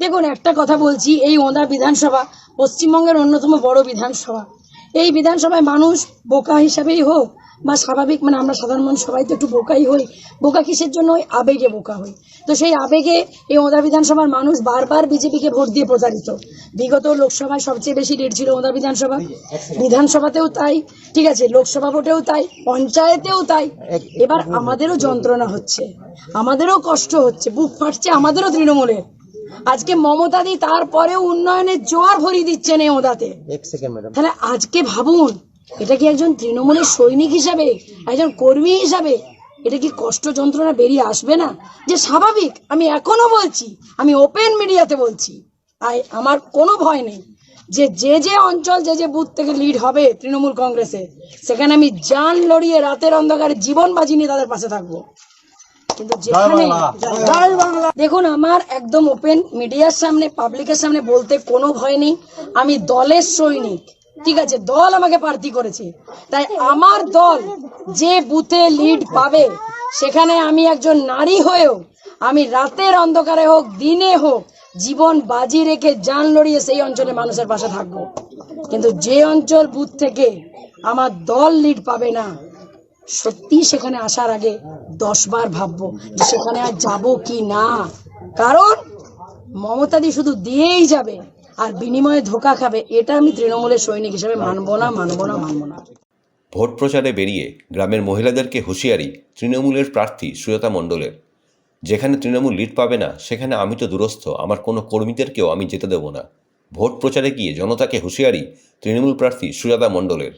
দেখুন একটা কথা বলছি এই ওঁদা বিধানসভা পশ্চিমবঙ্গের অন্যতম বড় বিধানসভা। এই বিধানসভায় মানুষ বোকা হিসাবেই হোক বা স্বাভাবিক মানে আমরা সাধারণ মানুষ সবাই তো একটু বোকাই হই। বোকা কিসের জন্য? ওই আবেগে বোকা হই। তো সেই আবেগে এই ওঁদা বিধানসভার মানুষ বারবার বিজেপিকে ভোট দিয়ে প্রতারিত। বিগত লোকসভায় সবচেয়ে বেশি লিড ছিল ওঁদা বিধানসভা। বিধানসভাতেও তাই ঠিক আছে লোকসভা ভোটেও তাই পঞ্চায়েতেও তাই। এবার আমাদেরও যন্ত্রণা হচ্ছে আমাদেরও কষ্ট হচ্ছে বুক ফাটছে আমাদেরও তৃণমূলের। আজকে মমতা দি তারপরেও উন্নয়নের জোয়ার ভরিয়ে দিচ্ছেন এই ওদাতে। তাহলে আজকে ভাবুন এটা কি একজন তৃণমূলের সৈনিক হিসাবে একজন কর্মী হিসাবে এটা কি কষ্ট যন্ত্রণা বেরিয়ে আসবে না? যে স্বাভাবিক আমি এখনও বলছি আমি ওপেন মিডিয়াতে বলছি আই আমার কোনো ভয় নেই যে যে যে অঞ্চল যে যে বুথ থেকে লিড হবে তৃণমূল কংগ্রেসে সেখানে আমি জান লড়িয়ে রাতের অন্ধকারে জীবন বাজি নিয়ে তাদের পাশে থাকব। কিন্তু যেখানে দেখুন আমার একদম ওপেন মিডিয়ার সামনে পাবলিকের সামনে বলতে কোনো ভয় নেই। আমি দলের সৈনিক। ঠিক আছে দল আমাকে প্রার্থী করেছে। তাই আমার দল যে বুথে লিড পাবে সেখানে আমি একজন নারী হয়েও আমি রাতের অন্ধকারে হোক দিনে হোক জীবন বাজি রেখে জান লড়িয়ে সেই অঞ্চলে মানুষের পাশে থাকব। কিন্তু যে অঞ্চল বুথ থেকে আমার দল লিড পাবে না সত্যি সেখানে আসার আগে দশ বার ভাববো যে সেখানে আর যাব কি না। কারণ মমতাদি শুধু দিয়েই যাবে আর বিনিময়ে ধোকা খাবে, এটা আমি তৃণমূলের সৈনিক হিসেবে মানবো না মানবো না মানবো না। ভোট প্রচারে বেরিয়ে গ্রামের মহিলাদেরকে হুঁশিয়ারি তৃণমূলের প্রার্থী সুয়তা মণ্ডলের। যেখানে তৃণমূল লিড পাবে না, সেখানে আমি তো দূরস্থ, আমার কোনো কর্মীদেরকেও আমি যেতে দেব না। ভোট প্রচারে গিয়ে জনতাকে হুঁশিয়ারি তৃণমূল প্রার্থী সুজাতা মণ্ডলের।